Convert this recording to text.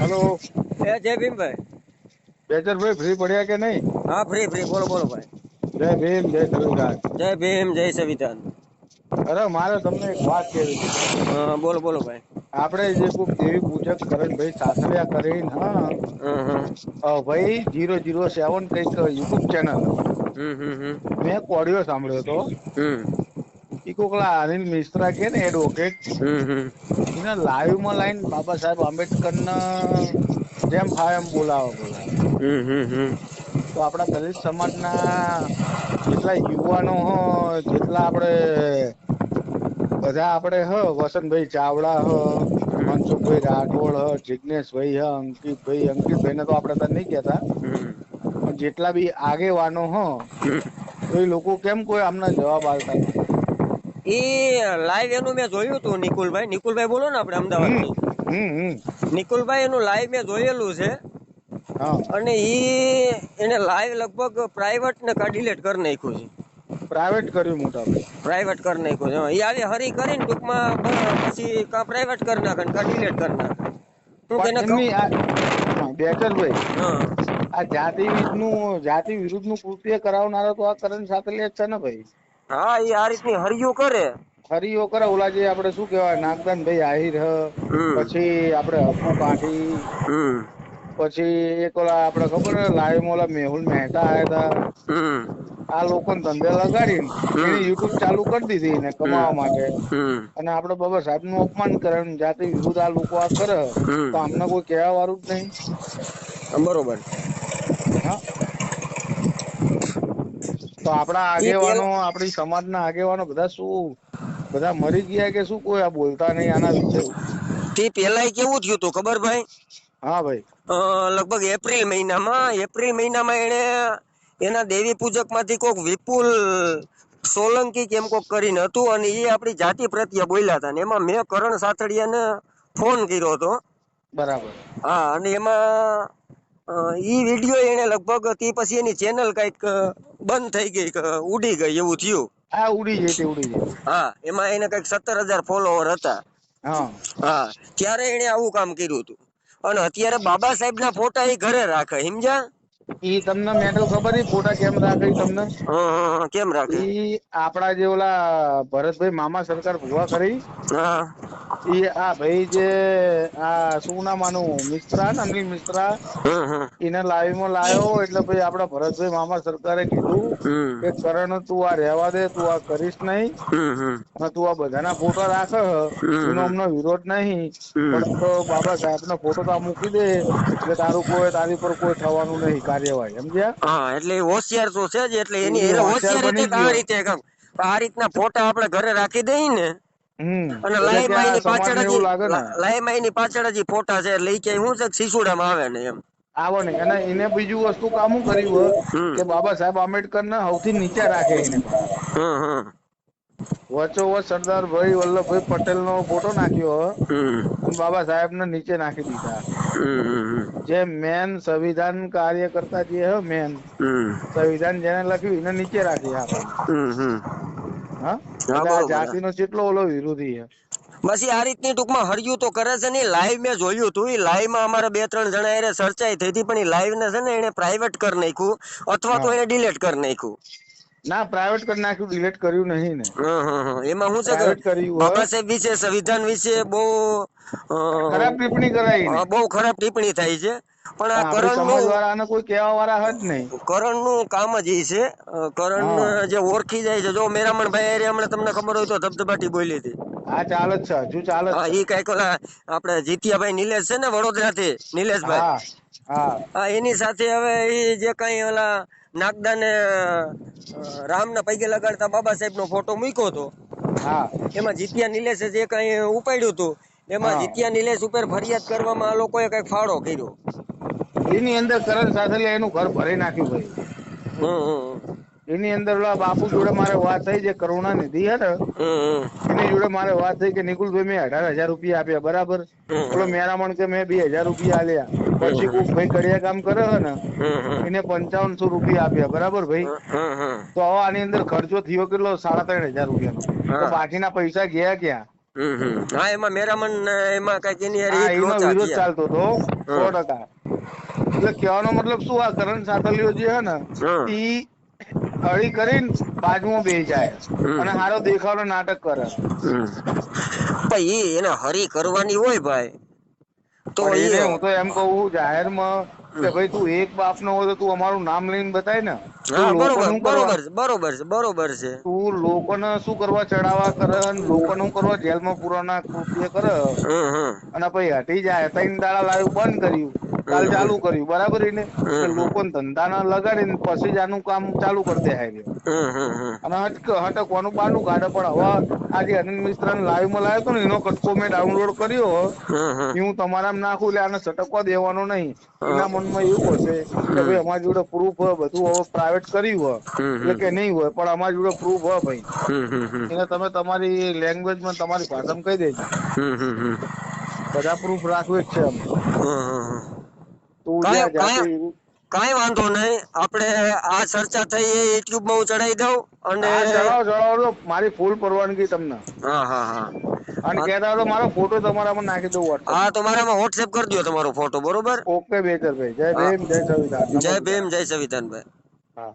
Hello એ જય Bhimbhai. Becharbhai free પડ્યા કે નહીં? હા ફ્રી ફ્રી બોલો બોલો ભાઈ. જય ભીમ જય સંવિધાન જય ભીમ જય સંવિધાન. અરે મારે તમને એક વાત કહેવી છે. બોલો બોલો ભાઈ. આપણે જે કોઈક દેવી પૂજક કરણભાઈ સાસરિયા કરીને હા ભાઈ જીરો જીરો સેવન કંઈક યુટ્યુબ ચેનલ. મેં એક ઓડિયો સાંભળ્યો હતો. ઈ કોકલા અનિલ મિશ્રા કે ને એડવોકેટ હમ હમ. એને લાઈવમાં લાઈન બાબા સાહેબ આંબેડકર જેમ ફાવે એમ બોલાવો તો આપણા દલિત સમાજના જેટલા યુવાનો હો જેટલા આપણે બધા આપણે હ વસંતભાઈ ચાવડા હ મનસુખભાઈ રાઠોડ હ જિજ્ઞેશભાઈ હ અંકિતભાઈ અંકિતભાઈ ને તો આપણે ત્યાં નહીં કહેતા. જેટલા બી આગેવાનો હ તો એ લોકો કેમ કોઈ આમના જવાબ આવતા નથી? ઈ લાઈવ એનું મેં જોયું હતું નિકુલભાઈ. નિકુલભાઈ બોલો ને આપણે અમદાવાદ હમથી. હમ હમ. નિકુલભાઈ એનું લાઈવ મેં જોયેલું છે. અને ઈ એને લાઈવ લગભગ પ્રાઇવેટ ને કા કરી નાખ્યું છે. પ્રાઇવેટ કર્યું મોટા પ્રાઇવેટ કરી નાખ્યું છે. ઈ આવી હરી કરીને ટૂંકમાં પછી કા પ્રાઇવેટ કરી નાખે કા ડિલીટ કરી નાખે. હું તેને એમની આ જાતિ વિરુદ્ધનું જાતિ વિરુદ્ધનું કૃત્ય કરાવનારો તો આ કરણ સાથે છે ને ભાઈ? હા એ આ રીતની હરિયો કરે. હરિયો કરે ઓલા જે આપણે શું કહેવાય નાગદાન ભાઈ આહિર હ પછી આપણે હકુ કાઠી પછી એક ઓલા આપણે ખબર લાઈવમાં ઓલા મેહુલ મહેતા આયા હતા આ લોકોને ધંધે લગાડીને એને યુટ્યુબ ચાલુ કરી દીધી એને કમાવા માટે. અને આપણે બાબા સાહેબનું અપમાન કરે જાતે જાતિ વિરુદ્ધ આ લોકો આ કરે. તો આમને કોઈ કહેવા વાળું જ નહીં. બરોબર. હા. તો આપણા આગેવાનો આપણી સમાજના આગેવાનો બધા શું બધા મરી ગયા કે શું કોઈ આ બોલતા નહીં આના વિશે? તે પેલા કેવું થયું તું ખબર ભાઈ? હા ભાઈ. લગભગ એપ્રિલ મહિનામાં એપ્રિલ મહિનામાં એને એના દેવી પૂજકમાંથી કોક વિપુલ સોલંકી કેમ કોક કરીને હતું અને એ આપણી જાતિ પ્રત્યે બોલ્યા હતા. ને એમાં મેં કરણ સાથડિયાને ફોન કર્યો હતો. બરાબર. હા અને એમાં ઈ વીડિયો એને લગભગ તે પછી એની ચેનલ કંઈક બંધ થઈ ગઈ કે ઉડી ગઈ એવું થયું. હા ઉડી જતી ઉડી જતી હા એમાં એને કંઈક સત્તર હજાર ફોલોવર હતા. હા. હા ત્યારે એને આવું કામ કર્યું હતું. અને અત્યારે બાબા સાહેબ ના ફોટા એ ઘરે રાખે સમજ્યા? ઈ તમને મેટલ ખબર ઈ ફોટા કેમ રાખે તમને? કેમ રાખે? ઈ આપડા જે ઓલા ભરતભાઈ મામા સરકાર ભૂવા કરી ઈ. આ ભાઈ જે આ શું નામ આનું મિશ્રા ને અનિલ મિશ્રા એને લાઈવમાં લાયો એટલે ભાઈ આપડા ભરતભાઈ મામા સરકારે કીધું કે કરણ તું આ રહેવા દે તું આ કરીશ નહીં. તું આ બધાના ફોટા રાખે એનો અમને વિરોધ નહીં. પણ તો બાબા સાહેબ નો ફોટો તો મૂકી દે. એટલે તારું કોઈ તારી પર કોઈ થવાનું નહીં. કાર્યવાહી સમજ્યા? હા એટલે હોશિયાર તો છે જ એટલે એની ઈ હોશિયાર હોશિયાર રીતે આ રીતે કામ. આ રીતના ફોટા આપણે ઘરે રાખી દઈએ ને અને આ એની પાછળ જ લાગે ને. પાછળ જ ફોટા છે એટલે કે શું છે શીશુડામાં આવે ને એમ. આવો ને અને એને બીજું વસ્તુ કામું કર્યું કે બાબા સાહેબ આંબેડકર ને સૌથી નીચે રાખે એને. હમ હમ. વચ્ચોવચ સરદાર ભાઈ વલ્લભભાઈ પટેલ નો ફોટો નાખ્યો બાબા સાહેબ ને નીચે નાખી દીધા. જે મેન સંવિધાન કાર્ય કરતા જે હ મેન સંવિધાન જેને લખ્યું એને નીચે રાખી હા ભાઈ હમ હમ. હા? હા એટલે આ બરોબર. હા. જાતિ નો જેટલો ઓલો વિરોધી હે બસ આ રીતની ટૂંકમાં હર્યું તો કરે છે ને લાઈવ મેં જોયું હતું. એ લાઈવમાં અમારે બે ત્રણ જણા એને ચર્ચાઈ થઈ હતી પણ એ લાઈવ ને છે ને એને પ્રાઇવેટ કરી નાખ્યું અથવા તો એને ડિલીટ કરી નાખ્યું. ના પ્રાઇવેટ કરી નાખ્યું ડિલીટ કર્યું નહીં ને. હં, હં, હં. એમાં શું છે કર્યું બાબા સાહેબ વિશે સંવિધાન વિશે બહુ ખરાબ ટિપ્પણી કરાઈ બહુ ખરાબ ટિપ્પણી થાય છે. પણ આ કરણનું કોઈ કહેવા વાળા હજ નહીં. કરણનું કામ જ એ છે. કરણ જે ઓળખી જાય છે. જો મેરામણ ભાઈ હમણાં તમને ખબર હોય તો ધબધબાટી બોલી હતી. હા ચાલે છે. હજુ ચાલે હા છે. એ કંઈક ઓલા આપણે જીતિયાભાઈ નિલેશ છે ને વડોદરા થી નિલેશભાઈ. હા હા. હા એની સાથે હવે એ જે કઈ ઓલા નાગદાને રામના પૈકે લગાડતા બાબા સાહેબ નો ફોટો મૂક્યો હતો. હા. એમાં જીત્યા નિલેશે જે કઈ ઉપાડ્યું હતું. એમાં જીત્યા નિલેશ ઉપર ફરિયાદ કરવામાં આ લોકોએ કઈ ફાળો કર્યો. એની અંદર કરણ સાથે એનું ઘર ભરી નાખ્યું ભાઈ. હમ હમ એની અંદર ઓલા બાપુ જોડે મારે વાત થઈ જે કરુણા નિધિ હે ને એની જોડે મારે વાત થઈ કે નિકુલભાઈ મેં અઢાર હજાર રૂપિયા આપ્યા બરાબર? ઓલો મેરામણ કે મેં બે હજાર રૂપિયા આલ્યા. પછી કોક ભાઈ કડિયા કામ કરે ને એને પંચાવનસો રૂપિયા આપ્યા બરાબર ભાઈ? તો હવે આની અંદર ખર્ચો થયો કેટલો? સાડા ત્રણ હજાર રૂપિયાનો. તો બાકીના પૈસા ગયા ક્યાં? હમ હમ. હા એમાં મેરામન એમાં કંઈક એની હારે હા એક એનો લોચા વિરોધ ચાલતો હતો સો ટકા. એટલે કહેવાનો મતલબ શું આ કરણ સાતલીઓ જે હે ને. ઈ અડી કરીને બાજુમાં બેસી જાય. અને હારો દેખાવનો નાટક કરે. પણ એને હરી કરવાની હોય ભાઈ. તો હું તો એમ કહું જાહેરમાં કે ભાઈ તું એક બાપ નો હોય તો તું અમારું નામ લઈને બતાય ને. બરોબર બરોબર બરોબર છે બરોબર છે. તું લોકોને શું કરવા ચડાવવા કરે અને લોકોને શું કરવા જેલમાં પુરાના કૃત્ય કરે? હમ હમ. અને પછી હટી જાય ત્રણ દાડા લાવ્યું બંધ કર્યું. કાલ ચાલુ કર્યું બરાબર એને કે હમ, હમ. લોકોને ધંધા ના લગાડીને પછી જ આનું કામ ચાલુ કરી દે હાય હમ હમ હમ. અને હટક હટકવાનું બાનું કાઢે પણ હવે આજે અનિલ મિશ્રા લાઈવમાં લાવ્યો હતો ને એનો કટકો મેં ડાઉનલોડ કર્યો. એ હું તમારામાં નાખું એટલે આને સટકવા દેવાનો નહીં. એના મનમાં એવું હશે કે ભાઈ અમારી જોડે પ્રૂફ બધું હવે પ્રાઇવેટ કર્યું હોય. એટલે કે નહીં હોય પણ અમારી જોડે પ્રૂફ હોય ભાઈ. એને તમે તમારી લેંગ્વેજમાં તમારી ભાષામાં કહી દેજો. બધા પ્રૂફ રાખવે જ છે અમે કાંઈ જ્યાં વાંધો નહીં. આપણે આ ચર્ચા થઈ એ યુટ્યુબમાં હું ચડાવી દઉં અને જણાવો ચડાવો મારી ફૂલ પરવાનગી તમને. હા હા હા. અને કહેતા તો મારો ફોટો તમારામાં નાખી દઉં વોટ્સએપ હા તો મારામાં વોટ્સએપ કરી દો તમારો ફોટો બરોબર? ઓકે બેચરભાઈ જય હા. ભીમ જય સવિતાન જય ભીમ જય સંવિધાનભાઈ હા